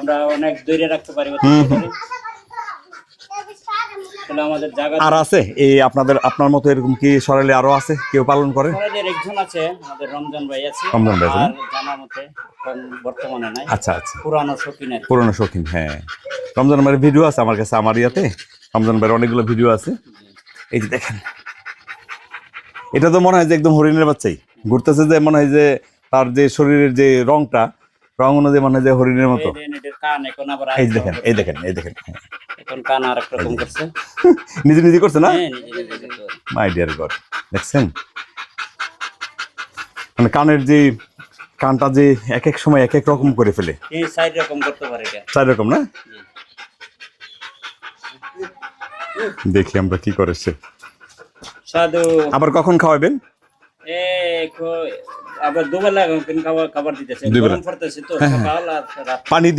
আমরা অনেক দূরে রাখতে পারি আর আছে? এই আপনাদের আপনার মতো এরকম কি সরালে আরও আছে? কেউ পালন করে? একজন আছে আমাদের রমজান ভাই আছে। রমজান ভাই আছে না? আর জানা মতে বর্তমানে নাই। আচ্ছা আচ্ছা। পুরানো শৌখিন। পুরনো শৌখিন হ্যাঁ। রমজান ভাইয়ের ভিডিও আছে আমার কাছে আমার ইয়াতে। রমজান ভাইয়ের অনেকগুলো ভিডিও আছে। এই যে দেখেন। এটা তো মনে হয় যে একদম হরিণের বাচ্চাই। ঘুরতেছে যে মনে হয় যে তার যে শরীরের যে রংটা রং অনুযায়ী মনে যে হরিণের মতো। এই দেখেন এই দেখেন এই দেখেন। করছে। নিজে নিজে করছে না? করছে। মাই ডিয়ার গড দেখছেন? মানে কানের যে কানটা যে এক এক সময় এক এক রকম করে ফেলে। এই সাইড রকম করতে পারে এটা। চার রকম না? দেখি আমরা কি করে সে সাধু। আবার কখন খাওয়াবেন? আবার দুবেলা খাবার খাবার দিতেছে। গরম পড়তেছে তো। সকাল আর রাত পানি দিয়ে